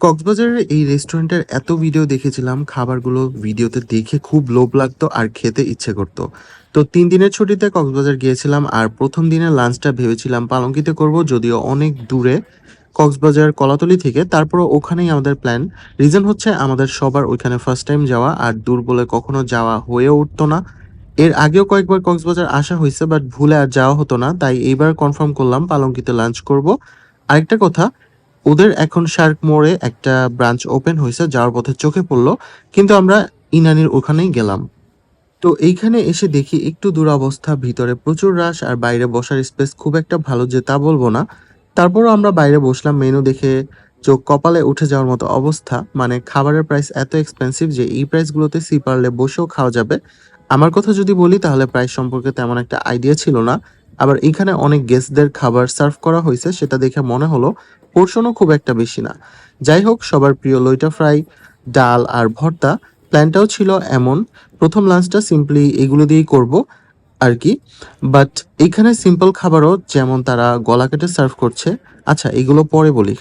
কক্সবাজারের এই রেস্টুরেন্টের এত ভিডিও দেখেছিলাম, খাবারগুলো ভিডিওতে দেখে খুব লোভ লাগতো আর খেতে ইচ্ছে করতো। তো তিন দিনের ছুটিতে কক্সবাজার গিয়েছিলাম আর প্রথম দিনের লাঞ্চটা ভেবেছিলাম পালঙ্কিতে করব, যদিও অনেক দূরে কক্সবাজার কলাতলি থেকে। তারপরও ওখানেই আমাদের প্ল্যান রিজন হচ্ছে আমাদের সবার ওইখানে ফার্স্ট টাইম যাওয়া আর দূর বলে কখনো যাওয়া হয়ে উঠতো না। এর আগেও কয়েকবার কক্সবাজার আসা হয়েছে বাট ভুলে আর যাওয়া হতো না। তাই এইবার কনফার্ম করলাম, পালঙ্কিতে লাঞ্চ করব। আরেকটা কথা ওদের এখন শার্ক মোড়ে একটা ব্রাঞ্চ ওপেন হয়েছে যাওয়ার পথে চোখে পড়ল, কিন্তু আমরা ইনানির ওখানেই গেলাম। তো এইখানে এসে দেখি একটু দুরবস্থা, ভিতরে প্রচুর রাশ আর বাইরে বসার স্পেস খুব একটা ভালো যে তা বলব না। তারপরও আমরা বাইরে বসলাম মেনু দেখে চোখ কপালে উঠে যাওয়ার মতো অবস্থা। মানে খাবারের প্রাইস এত এক্সপেন্সিভ যে এই প্রাইসগুলোতে সি পারলে বসেও খাওয়া যাবে। আমার কথা যদি বলি, তাহলে প্রাইস সম্পর্কে তেমন একটা আইডিয়া ছিল না। আবার এখানে অনেক গেস্টদের খাবার সার্ভ করা হয়েছে, সেটা দেখে মনে হলো পোর্শনও খুব একটা বেশি না। যাই হোক, সবার প্রিয় লইটা ফ্রাই ডাল আর ভর্তা প্ল্যানটাও ছিল এমন। প্রথম লাঞ্চটা সিম্পলি এগুলো দিয়েই করব আর কি। বাট এখানে সিম্পল খাবারও যেমন তারা গলা কেটে সার্ভ করছে। আচ্ছা এগুলো পরে বলি।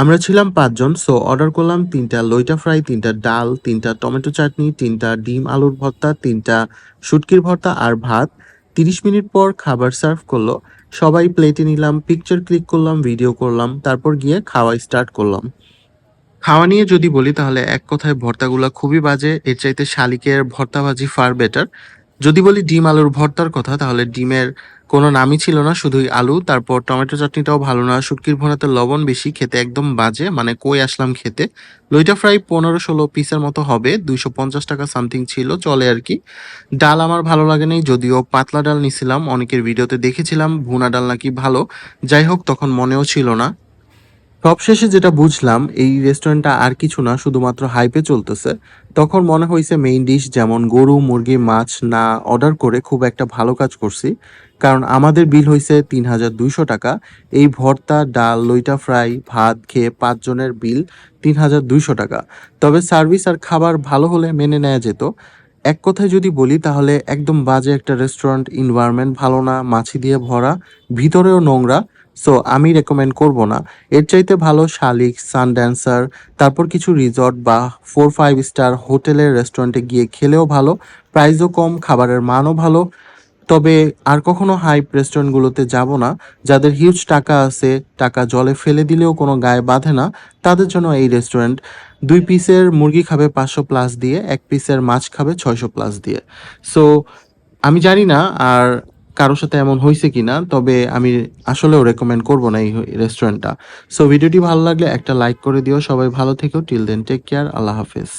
আমরা ছিলাম পাঁচজন সো অর্ডার করলাম তিনটা লইটা ফ্রাই তিনটা ডাল, তিনটা টমেটো চাটনি তিনটা ডিম আলুর ভর্তা, তিনটা শুটকির ভর্তা আর ভাত। তিরিশ মিনিট পর খাবার সার্ভ করল। সবাই প্লেটে নিলাম পিকচার ক্লিক করলাম ভিডিও করলাম, তারপর গিয়ে খাওয়া স্টার্ট করলাম। খাওয়া নিয়ে যদি বলি তাহলে এক কথায় ভর্তাগুলো খুবই বাজে, এর চাইতে শালিকের ভর্তা ভাজি ফার বেটার যদি বলি ডিম, আলুর ভর্তার কথা, তাহলে ডিমের কোনো নামই ছিল না, শুধুই আলু। তারপর টমেটো চাটনিটাও ভালো না। শুটকির ভোনাতে লবণ বেশি, খেতে একদম বাজে মানে কই আসলাম খেতে। লইটা ফ্রাই পনেরো ষোলো পিসের মতো হবে, দুইশো পঞ্চাশ টাকা সামথিং ছিল, চলে আর কি। ডাল আমার ভালো লাগে নাই, যদিও পাতলা ডাল নিছিলাম, অনেকের ভিডিওতে দেখেছিলাম, ভুনা ডাল নাকি ভালো, যাই হোক, তখন মনেও ছিল না। সবশেষে যেটা বুঝলাম, এই রেস্টুরেন্টটা আর কিছু না, শুধুমাত্র হাইপে চলতেছে। তখন মনে হয়েছে মেইন ডিশ যেমন গরু, মুরগি, মাছ না অর্ডার করে খুব একটা ভালো কাজ করছি। কারণ আমাদের বিল হয়েছে তিন হাজার দুইশো টাকা। এই ভর্তা, ডাল, লইটা ফ্রাই ভাত খেয়ে পাঁচজনের বিল তিন হাজার দুইশো টাকা। তবে সার্ভিস আর খাবার ভালো হলে মেনে নেওয়া যেত। এক কথায় যদি বলি, তাহলে একদম বাজে একটা রেস্টুরেন্ট এনভায়রনমেন্ট ভালো না, মাছি দিয়ে ভরা, ভিতরেও নোংরা। সো আমি রেকমেন্ড করব না। এর চাইতে ভালো শালিক সান ড্যান্সার তারপর কিছু রিসর্ট বা ফোর ফাইভ স্টার হোটেলের রেস্টুরেন্টে গিয়ে খেলেও ভালো। প্রাইসও কম, খাবারের মানও ভালো। তবে আর কখনো হাইপ রেস্টুরেন্টগুলোতে যাব না। যাদের হিউজ টাকা আছে, টাকা জলে ফেলে দিলেও কোনো গায়ে বাঁধে না, তাদের জন্য এই রেস্টুরেন্ট দুই পিসের মুরগি খাবে পাঁচশো প্লাস দিয়ে, এক পিসের মাছ খাবে ছয়শো প্লাস দিয়ে। সো আমি জানি না আর কারোর সাথে এমন হয়েছে কি না তবে আমি আসলেও রেকমেন্ড করব না এই রেস্টুরেন্টটা সো ভিডিওটি ভালো লাগলে একটা লাইক করে দিও। সবাই ভালো থেকো। টিল দেন টেক কেয়ার আল্লাহ হাফেজ।